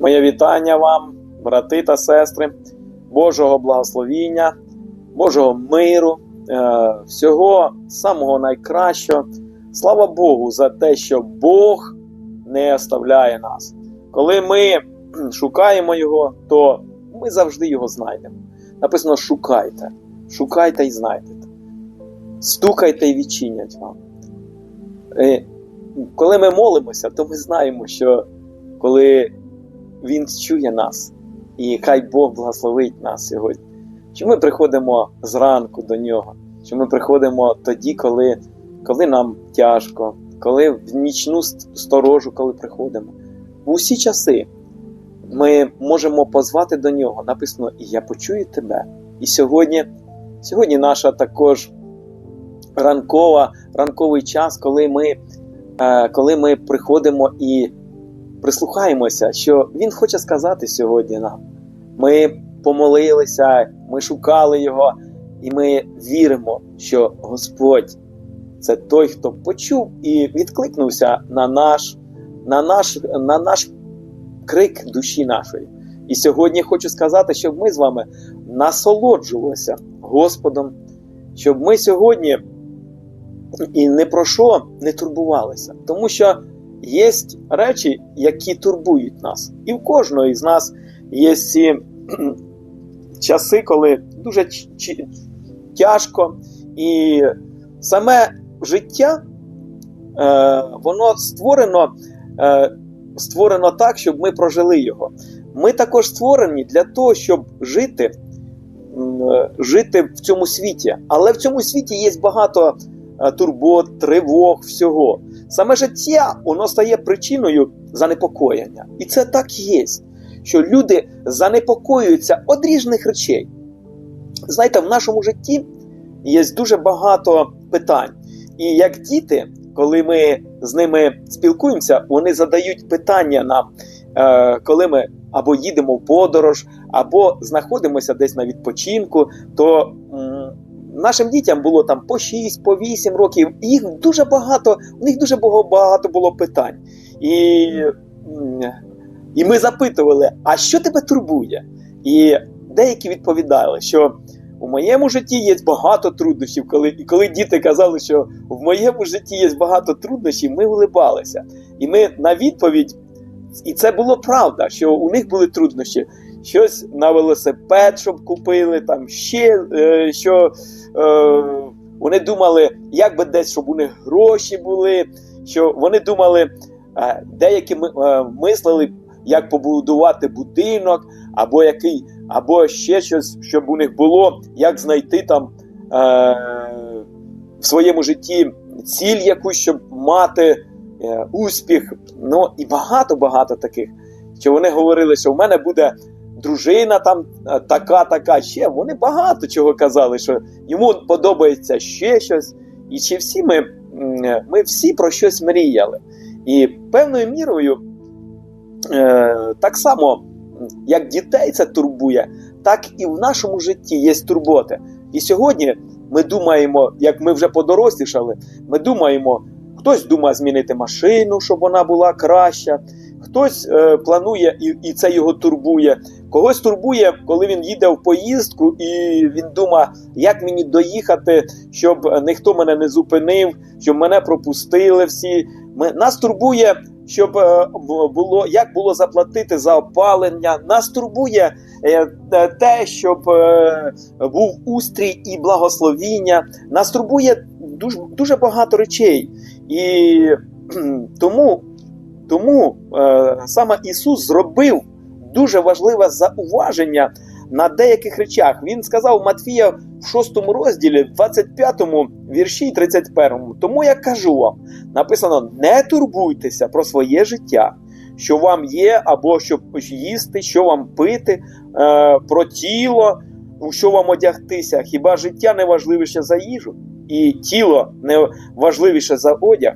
Моє вітання вам, брати та сестри, Божого благословіння, Божого миру, е, всього самого найкращого. Слава Богу за те, що Бог не оставляє нас. Коли ми шукаємо Його, то ми завжди його знайдемо. Написано: шукайте, шукайте і знайдете. Стукайте і відчинять вам. Е, Коли ми молимося, то ми знаємо, що коли Він чує нас, і хай Бог благословить нас сьогодні. Що ми приходимо зранку до нього, що ми приходимо тоді, коли, коли нам тяжко, коли в нічну сторожу, коли приходимо. В усі часи ми можемо позвати до нього. Написано, і я почую тебе. І сьогодні, сьогодні наша також ранкова, ранковий час, коли ми, е, коли ми приходимо і прислухаємося, що Він хоче сказати сьогодні нам. Ми помолилися, ми шукали Його, і ми віримо, що Господь це той, хто почув і відкликнувся на наш, на наш, на наш крик душі нашої. І сьогодні хочу сказати, щоб ми з вами насолоджувалися Господом, щоб ми сьогодні і не про що не турбувалися. Тому що є речі, які турбують нас. І в кожного із нас є ці часи, коли дуже тяжко, і саме життя е, воно створено, е, створено так, щоб ми прожили його. Ми також створені для того, щоб жити, е, жити в цьому світі. Але в цьому світі є багато турбот, тривог, всього. Саме життя воно стає причиною занепокоєння. І це так є, що люди занепокоюються від різних речей. Знаєте, в нашому житті є дуже багато питань. І як діти, коли ми з ними спілкуємося, вони задають питання нам, е, коли ми або їдемо в подорож, або знаходимося десь на відпочинку, то нашим дітям було там по 6, по 8 років, їх дуже багато, у них дуже багато було питань. І, і ми запитували, а що тебе турбує? І деякі відповідали, що у моєму житті є багато труднощів. Коли, і коли діти казали, що в моєму житті є багато труднощів, ми улибалися. І ми на відповідь, і це було правда, що у них були труднощі. Щось на велосипед, щоб купили, там ще е, що е, вони думали, як би десь, щоб у них гроші були. Що вони думали, е, деякі е, мислили, як побудувати будинок, або який, або ще щось, щоб у них було, як знайти там е, в своєму житті ціль якусь, щоб мати е, успіх. Ну і багато-багато таких. Що вони говорили, що в мене буде дружина там е, така, така, ще. Вони багато чого казали, що йому подобається ще щось. І чи всі ми, ми всі про щось мріяли. І певною мірою е, так само, як дітей це турбує, так і в нашому житті є турботи. І сьогодні ми думаємо, як ми вже подорослішали, ми думаємо, хтось думає змінити машину, щоб вона була краща, хтось е, планує і, і це його турбує. Когось турбує, коли він їде в поїздку, і він думає, як мені доїхати, щоб ніхто мене не зупинив, щоб мене пропустили всі. Нас турбує, щоб е, було як було заплатити за опалення. Нас турбує е, те- те, щоб е, був устрій і благословіння. Нас турбує дуже, дуже багато речей. І тому, тому е, саме Ісус зробив дуже важливе зауваження на деяких речах. Він сказав Матфія в 6 розділі, 25 вірші і 31. Тому я кажу вам, написано: не турбуйтеся про своє життя, що вам є, або що їсти, що вам пити, е, про тіло, у що вам одягтися. Хіба життя не важливіше за їжу, і тіло не важливіше за одяг?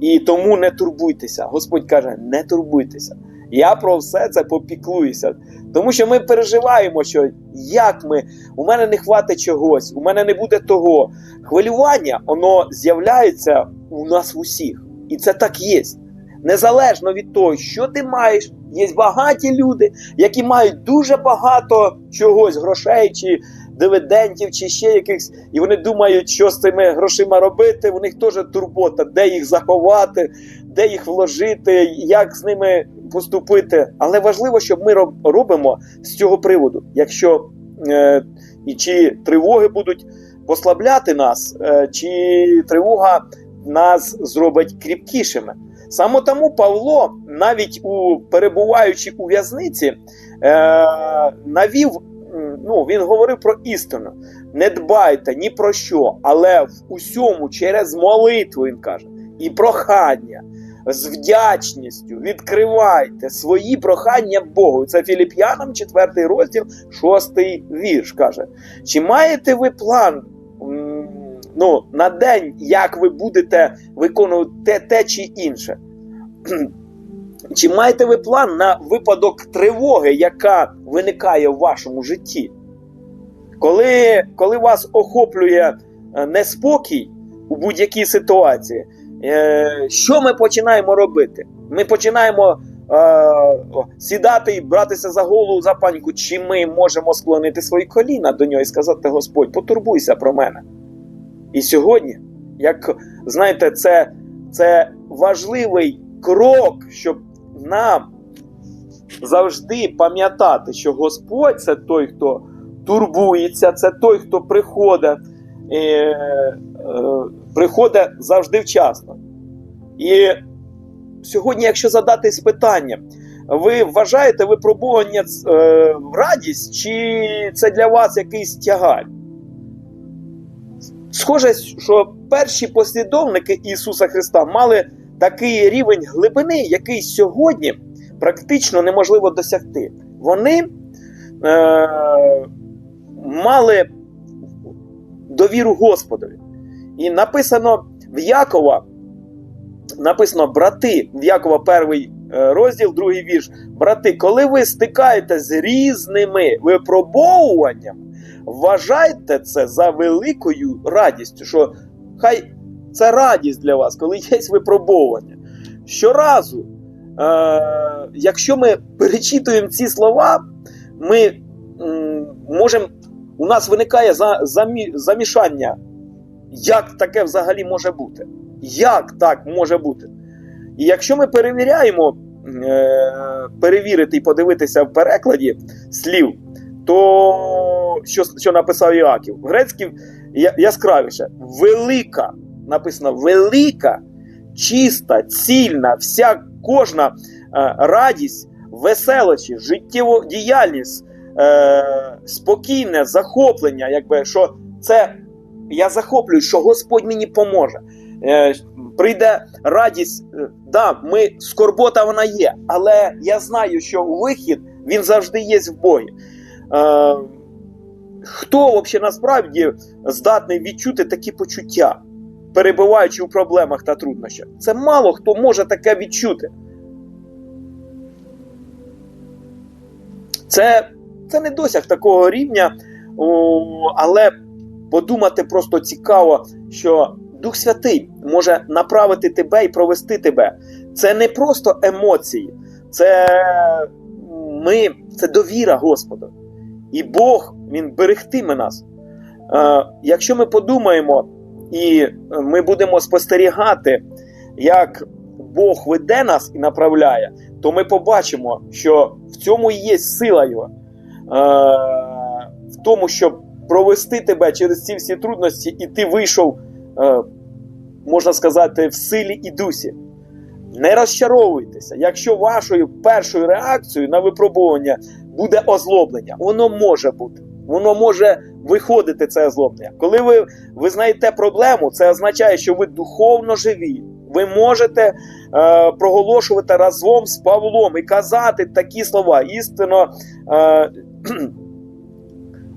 І тому не турбуйтеся. Господь каже: не турбуйтеся. Я про все це попіклуюся. Тому що ми переживаємо, що як ми, у мене не хватить чогось, у мене не буде того. Хвилювання, воно з'являється у нас в усіх. І це так є. Незалежно від того, що ти маєш, є багаті люди, які мають дуже багато чогось, грошей чи дивідендів, чи ще якихось, і вони думають, що з цими грошима робити. У них теж турбота, де їх заховати, де їх вложити, як з ними поступити. Але важливо, щоб ми робимо з цього приводу, якщо е, і чи тривоги будуть послабляти нас, е, чи тривога нас зробить кріпкішими. Саме тому Павло, навіть у перебуваючи у в'язниці, е, навів, ну, він говорив про істину. Не дбайте ні про що, але в усьому через молитву, він каже, і прохання. З вдячністю відкривайте свої прохання Богу. Це Філіп'янам, 4 розділ, 6 вірш каже. Чи маєте ви план ну, на день, як ви будете виконувати те, те чи інше? Чи маєте ви план на випадок тривоги, яка виникає в вашому житті? Коли, коли вас охоплює е, неспокій у будь-якій ситуації, е, що ми починаємо робити? Ми починаємо е, сідати і братися за голову за паньку, чи ми можемо склонити свої коліна до нього і сказати: Господь, потурбуйся про мене. І сьогодні, як знаєте, це, це важливий крок, щоб нам завжди пам'ятати, що Господь це той, хто турбується, це той, хто приходить, е, е, приходить завжди вчасно. І сьогодні, якщо задатись питанням, ви вважаєте випробування е, радість, чи це для вас якийсь тягаль? Схоже, що перші послідовники Ісуса Христа мали такий рівень глибини, який сьогодні практично неможливо досягти. Вони е, мали довіру Господові. І написано в Якова, написано брати, в Якова перший е, розділ, другий вірш. Брати, коли ви стикаєте з різними випробовуваннями, вважайте це за великою радістю, що хай це радість для вас, коли є випробовування. Щоразу, е, якщо ми перечитуємо ці слова, ми можемо, у нас виникає за, замі, замішання, як таке взагалі може бути. Як так може бути? І якщо ми перевіряємо, е, перевірити і подивитися в перекладі слів, то що, що написав Іаків? В грецькій яскравіше, велика, написано велика, чиста, цільна, вся кожна е, радість, веселощі, життєва діяльність, е, спокійне захоплення, якби що це я захоплююсь, що Господь мені поможе. Е, прийде радість, е, да, ми скорбота вона є, але я знаю, що вихід він завжди є в Богі. Е, хто взагалі насправді здатний відчути такі почуття, перебуваючи у проблемах та труднощах? Це мало хто може таке відчути. Це, це не досяг такого рівня, о, подумати просто цікаво, що Дух Святий може направити тебе і провести тебе. Це не просто емоції, це ми, це довіра Господу. І Бог Він берегтиме нас. Е, якщо ми подумаємо і ми будемо спостерігати, як Бог веде нас і направляє, то ми побачимо, що в цьому і є сила Його. Е, в тому, щоб провести тебе через ці всі трудності, і ти вийшов, е, можна сказати, в силі і дусі. Не розчаровуйтеся, якщо вашою першою реакцією на випробування буде озлоблення, воно може бути. Воно може виходити це озлоблення. Коли ви визнаєте проблему, це означає, що ви духовно живі. Ви можете е, проголошувати разом з Павлом і казати такі слова. Істинно е,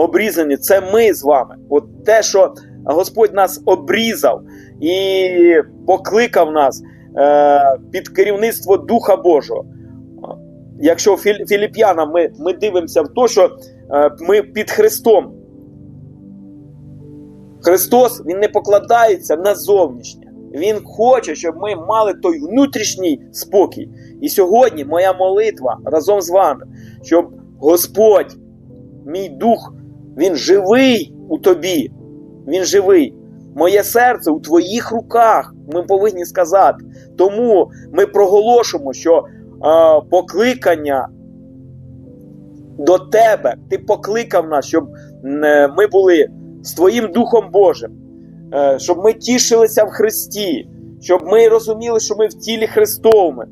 обрізані, це ми з вами. От те, що Господь нас обрізав і покликав нас е, під керівництво Духа Божого. Якщо філіп'янам ми, ми дивимося в те, що е, ми під Христом. Христос Він не покладається на зовнішнє. Він хоче, щоб ми мали той внутрішній спокій. І сьогодні моя молитва разом з вами, щоб Господь, мій дух, він живий у тобі. Він живий. Моє серце у твоїх руках. Ми повинні сказати. Тому ми проголошуємо, що е, покликання до тебе, ти покликав нас, щоб е, ми були з Твоїм Духом Божим, е, щоб ми тішилися в Христі, щоб ми розуміли, що ми в тілі Христовому,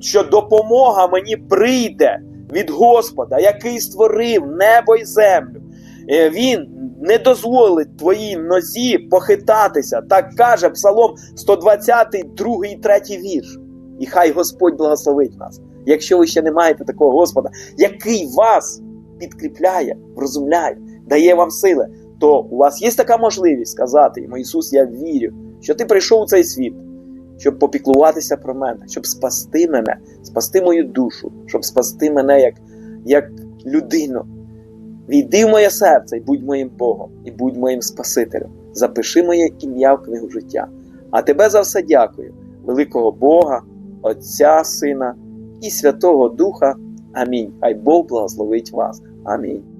що допомога мені прийде від Господа, який створив небо і землю. Е, Він не дозволить твоїй нозі похитатися. Так каже Псалом 120, 2 і 3 вірш. І хай Господь благословить нас. Якщо ви ще не маєте такого Господа, який вас підкріпляє, врозумляє, дає вам сили, то у вас є така можливість сказати йому, Ісус, я вірю, що ти прийшов у цей світ, щоб попіклуватися про мене, щоб спасти мене, спасти мою душу, щоб спасти мене як, як людину. Війди в моє серце і будь моїм Богом, і будь моїм Спасителем. Запиши моє ім'я в книгу життя. А тебе за все дякую, великого Бога, Отця, Сина і Святого Духа. Амінь. Хай Бог благословить вас. Амінь.